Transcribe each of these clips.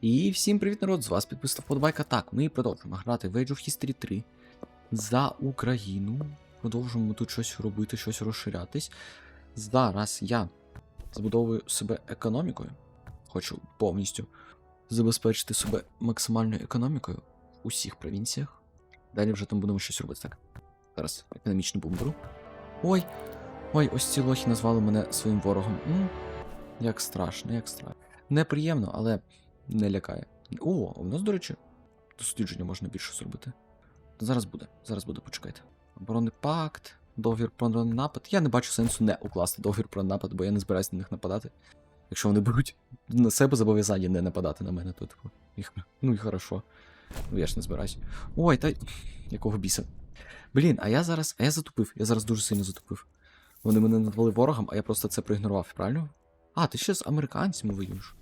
І всім привіт, народ! З вас підписав Подбайка. Так, ми продовжуємо грати в Age of History 3 за Україну. Продовжуємо тут щось робити, щось розширятись. Зараз я збудовую себе економікою. Хочу повністю забезпечити себе максимальною економікою в усіх провінціях. Далі вже там будемо щось робити. Так. Зараз економічний бумберу. Ой! Ой, ось ці лохи назвали мене своїм ворогом. м як страшно, як страшно. Неприємно, але не лякає. О, у нас, до речі, дослідження можна більше зробити. Зараз буде, зараз буде, почекайте. Оборонний пакт, договір про напад. Я не бачу сенсу не укласти договір про напад, бо я не збираюся на них нападати. Якщо вони беруть на себе зобов'язання не нападати на мене, то типу, їх, ну і хорошо. Ну я ж не збираюсь. Ой, та якого біса. Блін, а я зараз. А я затупив. Я зараз дуже сильно затупив. Вони мене назвали ворогом, а я просто це проігнорував, правильно? А, ти ще з американцями воюєш.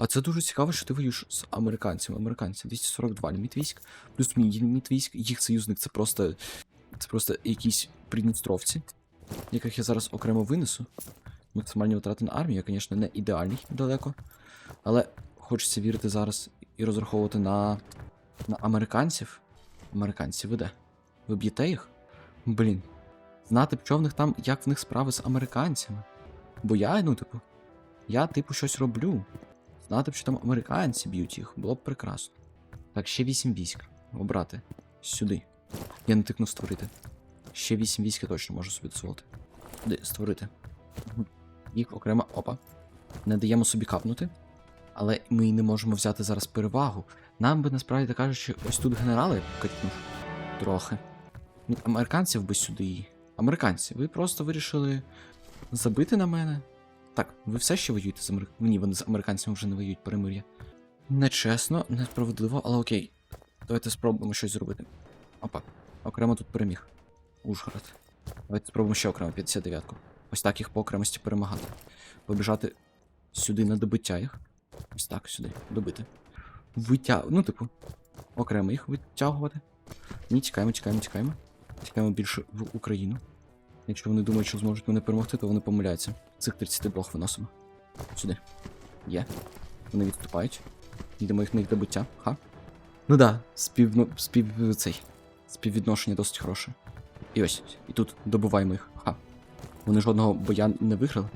А це дуже цікаво, що ти воюєш з американцями. Американці 242 ліміт військ, плюс мій ліміт військ, їх союзник це просто. Це просто якісь придністровці, яких я зараз окремо винесу. Максимальні витрати на армію, я, звісно, не ідеальний далеко. Але хочеться вірити зараз і розраховувати на. на американців. Американці ви де? Ви б'єте їх? Блін. Знати б, що в них там, як в них справи з американцями. Бо я, ну, типу, я, типу, щось роблю. Знати б, що там американці б'ють їх, було б прекрасно. Так, ще 8 військ. Обрати. Сюди. Я не тикну створити. Ще 8 військ я точно можу собі дозволити. Де створити. Їх окремо. Опа. Не даємо собі капнути. Але ми не можемо взяти зараз перевагу. Нам би насправді так кажучи, ось тут генерали катнув. Трохи. Ну, Американців би сюди. Американці, ви просто вирішили забити на мене. Так, ви все ще воюєте з Америк... Ні, вони з американцями вже не воюють перемир'я. Нечесно, несправедливо, але окей. Давайте спробуємо щось зробити. Опа, окремо тут переміг. Ужгород. Давайте спробуємо ще окремо 59-ку. Ось так їх по окремості перемагати. Побіжати сюди на добиття їх. Ось так, сюди, добити. Витяг... Ну, типу, окремо їх витягувати. Ні, тікаємо, тікаємо, тікаємо. Тікаємо більше в Україну. Якщо вони думають, що зможуть мене перемогти, то вони помиляються. Цих 32 виносимо. Сюди. Є. Вони відступають. Йдемо їх на їх добиття. Ха. Ну да, спів... ну, спів... цей. Співвідношення досить хороше. І ось, і тут добуваємо їх. Ха. Вони жодного боя не виграли.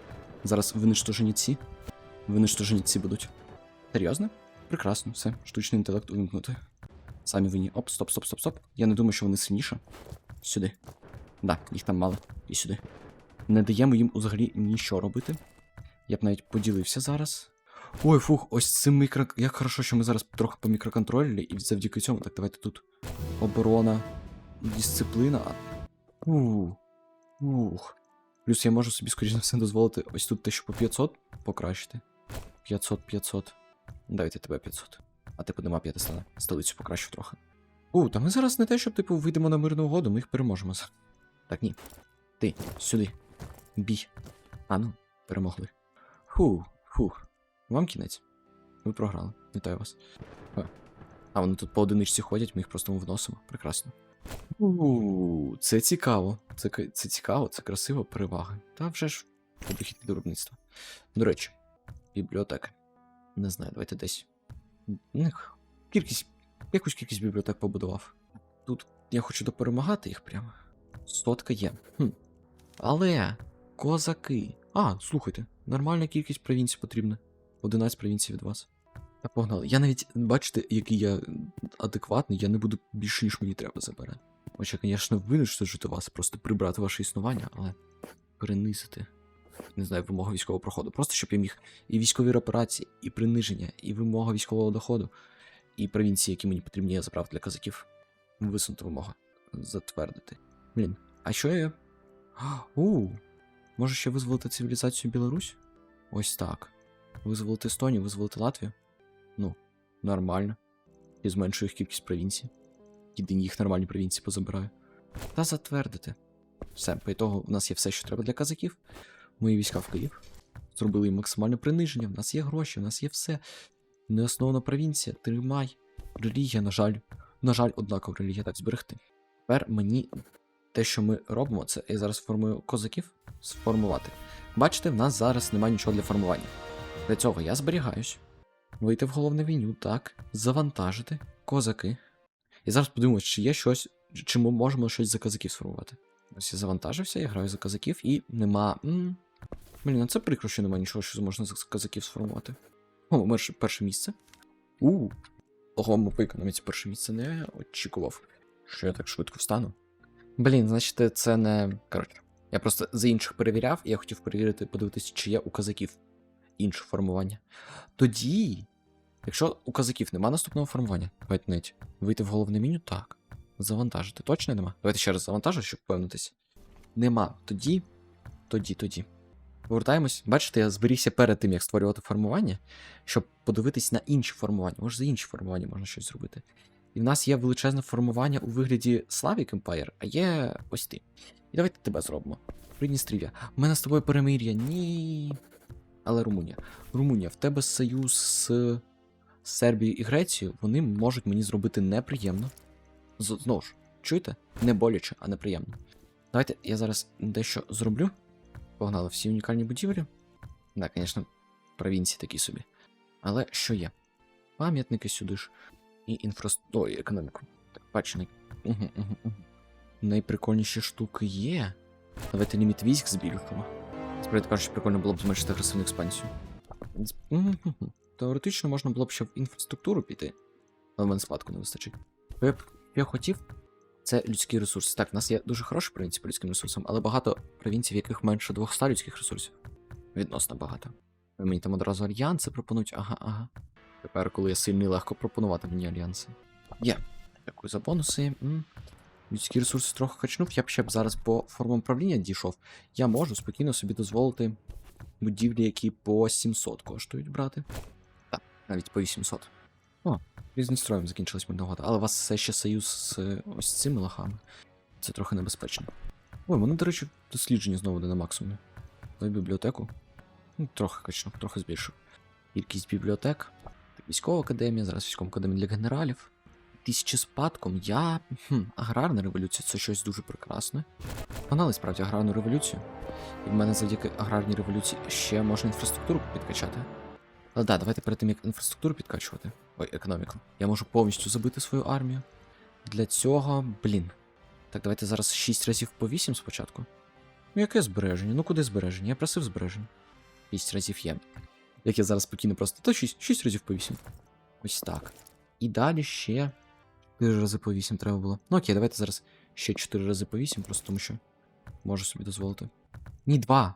Зараз виничтожені ці. Виничтожені ці будуть. Серйозно? Прекрасно, все. Штучний інтелект увімкнути. Самі винні. Оп, стоп, стоп, стоп, стоп. Я не думаю, що вони сильніше. Сюди. Да, їх там мало. І сюди. Не даємо їм взагалі нічого робити. Я б навіть поділився зараз. Ой, фух, ось цим мікро. Як хорошо, що ми зараз трохи по мікроконтролі, і завдяки цьому. Так, давайте тут. Оборона, дисципліна. Ух. Ух. Плюс я можу собі, скоріш за все, дозволити ось тут те, що по 500 покращити. 500, 500. Давайте тебе 500. А типу нема 500. Столицю покращу трохи. У, та ми зараз не те, щоб типу вийдемо на мирну угоду, ми їх переможемо. Так, ні. Ти, сюди. Бій. А ну, перемогли. Фу, фух. Вам кінець. Ви програли. Вітаю вас. А, а вони тут по одиничці ходять, ми їх просто вносимо. Прекрасно. У, це цікаво. Це, це цікаво, це красиво, перевага. Та вже ж підхід до. До речі, бібліотека. Не знаю, давайте десь. Кількість. Якусь кількість бібліотек побудував. Тут я хочу доперемагати їх прямо. Сотка є. Хм. Але козаки. А, слухайте, нормальна кількість провінцій потрібна. 11 провінцій від вас. Та погнали. Я навіть, бачите, який я адекватний, я не буду більше, ніж мені треба забирати. Хоча, звісно, винищити вас, просто прибрати ваше існування, але перенизити. Не знаю, вимога військового проходу. Просто щоб я міг і військові репарації, і приниження, і вимога військового доходу, і провінції, які мені потрібні, я забрав для казаків. Висунута вимога. Затвердити. Блін, а що я. У, може ще визволити цивілізацію Білорусь? Ось так. Визволити Естонію, визволити Латвію? Ну, нормально. І зменшую їх кількість провінцій. Єдині їх нормальні провінції позабираю. Та затвердити. Все, по ітогу у нас є все, що треба для казаків. Мої війська в Київ. Зробили їм максимальне приниження. В нас є гроші, в нас є все. Неосновна провінція, тримай. Релігія, на жаль. На жаль, однаково релігія так зберегти. Тепер мені те, що ми робимо, це я зараз формую козаків сформувати. Бачите, в нас зараз немає нічого для формування. Для цього я зберігаюсь. Вийти в головне меню, так. Завантажити. Козаки. І зараз подивимось, чи є щось, чи ми можемо щось за козаків сформувати. Ось я завантажився, я граю за козаків і нема. Блін, а це прикро, що немає нічого, що можна за козаків сформувати. О, перше, перше місце. У. Ого, ми по економіці перше місце не очікував, що я так швидко встану. Блін, значить, це не. Коротше. Я просто за інших перевіряв, і я хотів перевірити, подивитися, чи є у козаків інше формування. Тоді, якщо у козаків нема наступного формування, давайте навіть вийти в головне меню, так. Завантажити. Точно нема? Давайте ще раз завантажу, щоб впевнитись. Нема. Тоді. Тоді, тоді. Повертаємось. Бачите, я зберігся перед тим, як створювати формування, щоб подивитись на інші формування. Може, за інші формування можна щось зробити. І в нас є величезне формування у вигляді Slavic Empire, а є ось ти. І давайте тебе зробимо. Придністрів'я. У мене з тобою перемир'я. Ні. Але Румунія. Румунія, в тебе союз з Сербією і Грецією, вони можуть мені зробити неприємно. Знову ж, чуєте? Не боляче, а неприємно. Давайте я зараз дещо зроблю. Погнали всі унікальні будівлі. Так, звісно, провінції такі собі. Але що є? Пам'ятники сюди ж. І інфраструктуру, економіку. Так, бачу, угу. найприкольніші штуки є. Давайте ліміт військ збільшимо. Справді кажучи, прикольно було б зменшити агресивну експансію. Теоретично можна було б ще в інфраструктуру піти, але в мене спадку не вистачить. Я я хотів, це людські ресурси. Так, в нас є дуже хороші провінції по людським ресурсам, але багато провінцій, в яких менше 200 людських ресурсів. Відносно багато. Мені там одразу альянси пропонують, ага, ага. Тепер, коли я сильний, легко пропонувати мені альянси. Є. Дякую за бонуси. Людські ресурси трохи качнув. Я б ще б зараз по формам правління дійшов. Я можу спокійно собі дозволити будівлі, які по 700 коштують брати. Так, навіть по 800. О, різні строєм закінчилась моя нагода. Але у вас все ще союз з е, ось цими лохами. Це трохи небезпечно. Ой, мене, до речі, дослідження знову не на максимумі. Дай бібліотеку. Ну, трохи качнув, трохи збільшив. Кількість бібліотек. Військова академія, зараз військова академія для генералів. Тисячі спадком. Я. Хм, аграрна революція це щось дуже прекрасне. Погнали справді аграрну революцію. І в мене завдяки аграрній революції ще можна інфраструктуру підкачати. Але да, давайте перед тим, як інфраструктуру підкачувати. Ой, економіку. Я можу повністю забити свою армію. Для цього, блін. Так, давайте зараз 6 разів по 8 спочатку. Ну, яке збереження? Ну куди збереження? Я просив збереження. 6 разів є. Як я зараз спокійно просто. То 6, 6 разів по 8. Ось так. І далі ще 4 рази по 8 треба було. Ну окей, давайте зараз ще 4 рази по 8, просто тому що можу собі дозволити. Ні, 2.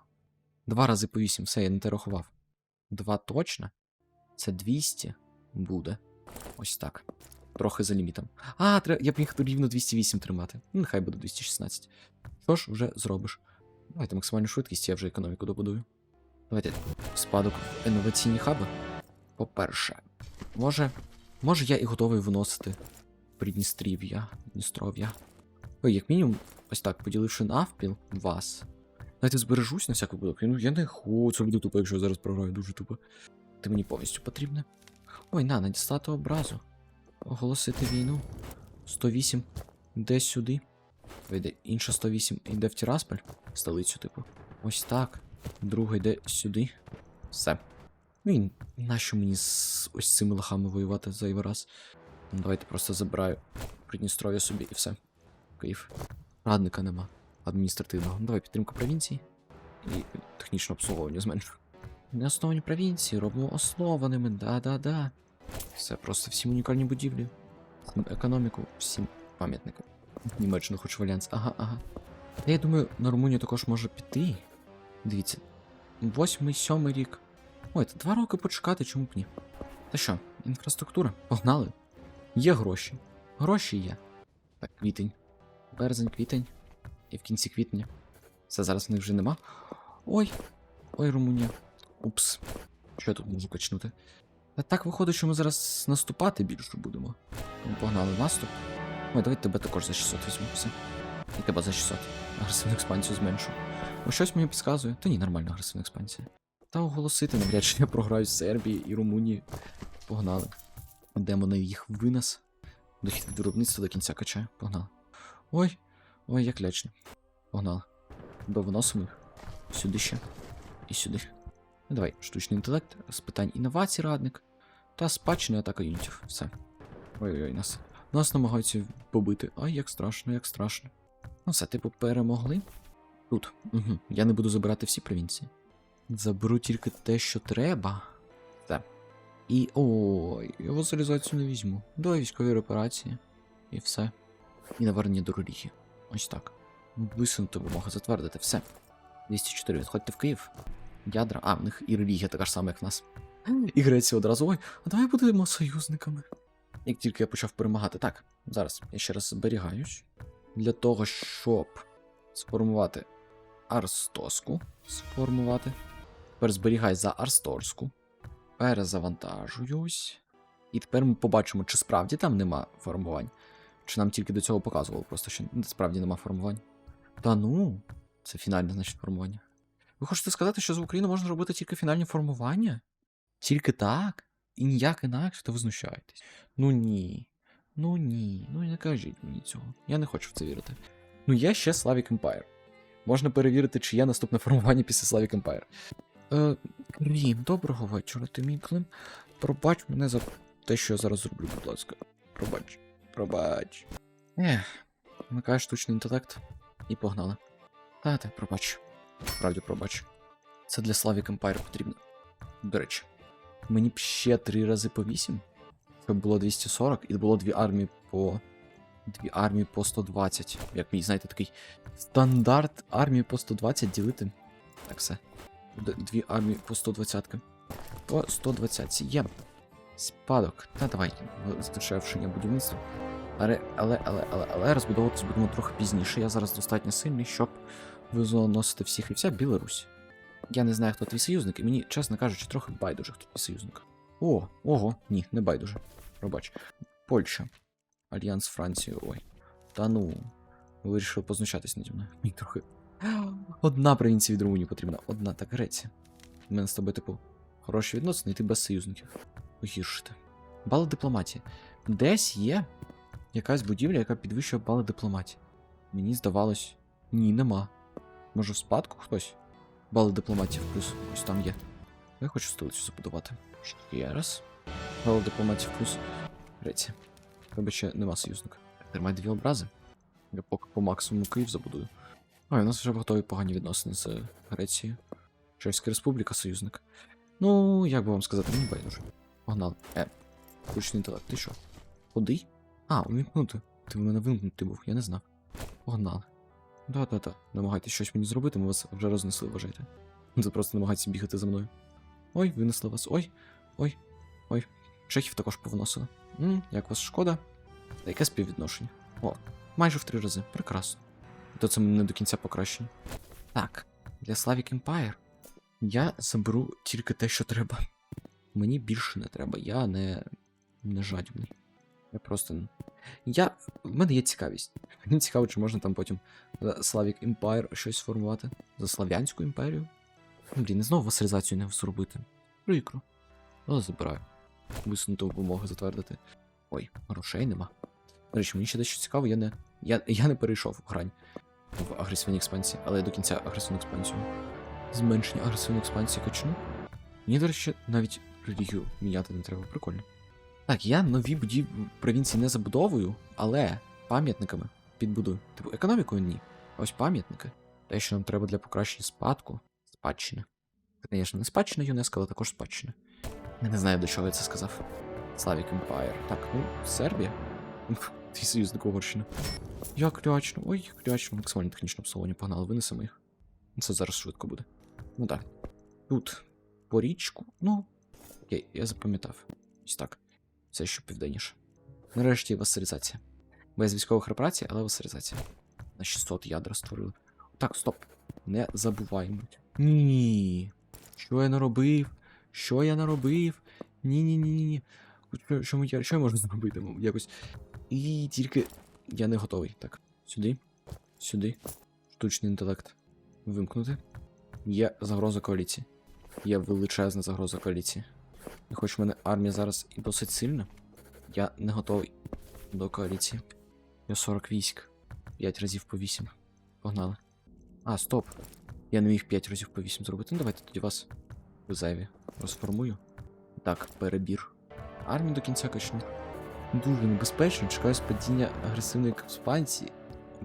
2 рази по 8, все, я не те рахував. 2 точно. Це 200 буде. Ось так. Трохи за лімітом. А, треба, я б міг рівно 208 тримати. Ну, нехай буде 216. Що ж, вже зробиш. Давайте максимальну швидкість, я вже економіку добудую. Давайте спадок інноваційні хаби. По-перше, може. Може я і готовий виносити Придністрів'я, Дністров'я. Ой, як мінімум, ось так, поділивши навпіл вас. Давайте збережусь на всяк випадок. Ну, я не хочу, це тупо, якщо я зараз програю дуже тупо. Ти мені повністю потрібне. Ой, на, надіслати образу. Оголосити війну. 108 йде сюди. Вийде інша 108 йде в Тірасполь, столицю, типу. Ось так. Друга йде сюди. Все. Ну і нащо мені з ось цими лохами воювати зайвий раз? Ну, Давайте просто забираю Придністров'я собі і все. Київ. Радника нема. Адміністративного. Ну, давай підтримку провінції. І технічне обслуговування зменшу. Неосновані провінції, робимо основаними, да-да-да. Все, просто всім унікальні будівлі. Економіку, всім пам'ятникам. Німеччину хоч в альянс. Ага, ага. Я думаю, на Румунію також може піти. Дивіться. Восьмий, сьомий рік. Ой, та два роки почекати, чому б ні? Та що, інфраструктура? Погнали. Є гроші. Гроші є. Так, квітень. Березень, квітень. І в кінці квітня. Це зараз в них вже нема. Ой. Ой, Румунія. Упс. Що я тут можу качнути? Та так виходить, що ми зараз наступати більше будемо. Тому погнали наступ. Ой, давайте тебе також за 600 візьму. Все. І тебе за 600. Агресивну експансію зменшу. Ось щось мені підказує. Та ні, нормальна агресивна експансія. Та оголосити навряд чи я програю з Сербії і Румунії. Погнали. Йдемо на їх винос. Дохід від виробництва до кінця качає. Погнали. Ой, ой, як лячно. Погнали. Довиносимо їх. Сюди ще. І сюди. Ну, давай, штучний інтелект, з питань інновацій радник. Та спадщина атака юнітів. Все. Ой-ой, нас. Нас намагаються побити. Ай, як страшно, як страшно. Ну все, типу, перемогли. Тут. Угу. Я не буду забирати всі провінції. Заберу тільки те, що треба. Все. І. Ой, я васалізацію не візьму. Давай військові операції. І все. І навернення до релігії. Ось так. Висунути вимога затвердити. Все. 204. Відходьте в Київ. Ядра. А, в них і релігія така ж сама, як в нас. І Греція одразу. Ой, а давай будемо союзниками. Як тільки я почав перемагати. Так, зараз я ще раз зберігаюсь. Для того, щоб сформувати Арстоску. Сформувати. Тепер зберігай за Арсторську. Перезавантажуюсь. І тепер ми побачимо, чи справді там нема формувань. Чи нам тільки до цього показувало, просто що справді нема формувань. Та ну, це фінальне, значить, формування. Ви хочете сказати, що з України можна робити тільки фінальні формування? Тільки так? І ніяк інакше, то ви знущаєтесь. Ну ні. Ну ні. Ну не кажіть мені цього. Я не хочу в це вірити. Ну є ще Slavic Empire. Можна перевірити, чи є наступне формування після Slavic Empire. Е, Крім, доброго вечора, ти мій Клим. Пробач мене за те, що я зараз зроблю, будь ласка. Пробач. Пробач. Ех, вмикаю штучний інтелект і погнали. Тате, пробач. Справді пробач. Це для Slavic Empire потрібно. До речі, мені б ще три рази по 8, щоб було 240, і було дві армії по. Дві армії по 120. Як мій, знаєте, такий стандарт армії по 120 ділити. Так все. Дві армії по 120. По 120 є. Спадок. Та давай, здешевшення будівництва. Але, але, але, але, але розбудовуватись будемо трохи пізніше. Я зараз достатньо сильний, щоб виносити всіх і вся Білорусь. Я не знаю, хто твій союзник, і мені, чесно кажучи, трохи байдуже, хто твій союзник. О, ого, ні, не байдуже. Пробач. Польща. Альянс з Францією, ой. Та ну. Ви вирішили познущатись наді мною. Мені трохи. Одна провінція від Румунії потрібна. Одна, так Греція. У мене з тобою, типу, хороші відносини, і ти без союзників. Погіршити. Бали дипломатії. Десь є якась будівля, яка підвищує бали дипломатії. Мені здавалось. Ні, нема. Може в спадку хтось? Бали дипломатії плюс. Ось там є. Я хочу столицю забудувати. Ще раз. Бали дипломатії плюс. Греція. Тебе ще нема союзника. Тримай дві образи. Я поки по максимуму Київ забудую. А, у нас вже готові погані відносини з Грецією. Чеська республіка, союзник. Ну, як би вам сказати, мені байдуже. Погнали. Е, Кучний інтелект, ти що? Ходи? А, увімкнути. Ти в мене вимкнутий був, я не знав. Погнали. Да-да-да. Намагайтесь щось мені зробити, ми вас вже рознесли, вважайте. Це просто намагайтеся бігати за мною. Ой, винесли вас. Ой, ой, ой. Чехів також повносили. М, як вас шкода? Яке співвідношення? О, майже в три рази. Прекрасно. То це не до кінця покращення. Так, для Slavic Empire я заберу тільки те, що треба. Мені більше не треба, я не, не жадібний. Я просто. Я. В мене є цікавість. Мені цікаво, чи можна там потім за Slavic Empire щось сформувати. За Слав'янську імперію. Блін, і знову васалізацію не зробити. Прикро. Але забираю. Висунути вимоги затвердити. Ой, грошей нема. До речі, мені ще дещо цікаво, я не. Я, я не перейшов в грань в агресивній експансії, але я до кінця агресивну експансію. Зменшення агресивної експансії качну. Мені, до речі, навіть релігію міняти не треба, прикольно. Так, я нові будів провінції не забудовую, але пам'ятниками підбудую. Типу, економікою ні. Ось пам'ятники. Те, що нам треба для покращення спадку, спадщини. Це, звісно, не спадщина ЮНЕСКО, але також спадщина. Я не знаю, до чого я це сказав. Slavic Empire. Так, ну, Сербія. Твій союзник Угорщина. Як лячно, ой, як лячно, максимально технічне обслуговування погнали, винесемо їх. Це зараз швидко буде. Ну так. Тут по річку. Ну, окей, я запам'ятав. Ось так. Все ще південніше. Нарешті васалізація. Без військових репарацій, але васалізація. На 600 ядра створили. Так, стоп. Не забуваємо. Ні. Що я наробив? Що я наробив? Ні-ні-ні-ні. Що, що, я, що я можу зробити? Ну, Якось. І тільки я не готовий. Так, сюди. Сюди. Штучний інтелект. Вимкнути. Є загроза коаліції. Є величезна загроза коаліції. І хоч в мене армія зараз і досить сильна, я не готовий до коаліції. Я 40 військ. 5 разів по 8. Погнали. А, стоп. Я не міг 5 разів по 8 зробити. Ну давайте тоді вас зайві розформую. Так, перебір. армію до кінця качну. Дуже небезпечно, чекаю спадіння агресивної експансії,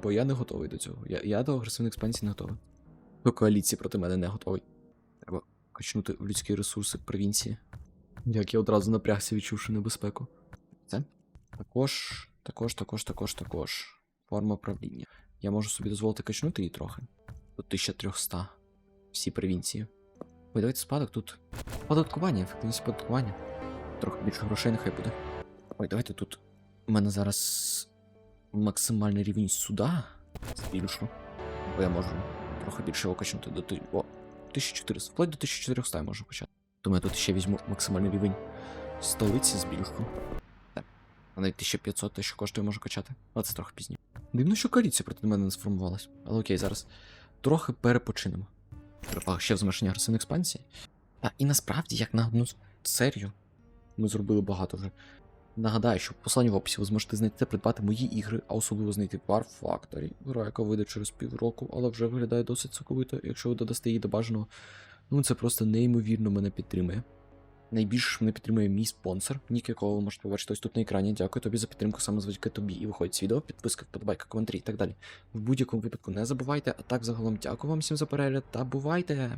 бо я не готовий до цього. Я, я до агресивної експансії не готовий. До коаліції проти мене не готовий. Треба качнути в людські ресурси провінції. Як я одразу напрягся, відчувши небезпеку. Це? Також, також, також, також, також. Форма правління. Я можу собі дозволити качнути її трохи. До 1300. Всі провінції. Ой, давайте спадок тут. Податкування, ефективність податкування. Трохи більше грошей нехай буде. Ой, давайте тут. У мене зараз максимальний рівень суда збільшу. Бо я можу трохи більше його качнути до О, 1400. Вплоть до 1400 я можу почати. Тому я тут ще візьму максимальний рівень столиці збільшу. Так. А навіть 1500 те, що коштує, можу качати. Але це трохи пізніше. Дивно, що коаліція проти мене не сформувалась. Але окей, зараз трохи перепочинемо. Треба ще в зменшення агресивної експансії. А і насправді, як на одну серію, ми зробили багато вже. Нагадаю, що в посланні в описі ви зможете знайти та придбати мої ігри, а особливо знайти War Factory, гра, яка вийде через півроку, але вже виглядає досить соковито, якщо ви додасте її до бажаного. Ну це просто неймовірно мене підтримує. Найбільше ж мене підтримує мій спонсор, нік якого ви можете побачити ось тут на екрані. Дякую тобі за підтримку саме завдяки тобі. І виходить з відео, підписка, вподобайка, коментарі і так далі. В будь-якому випадку не забувайте, а так загалом дякую вам всім за перегляд та бувайте!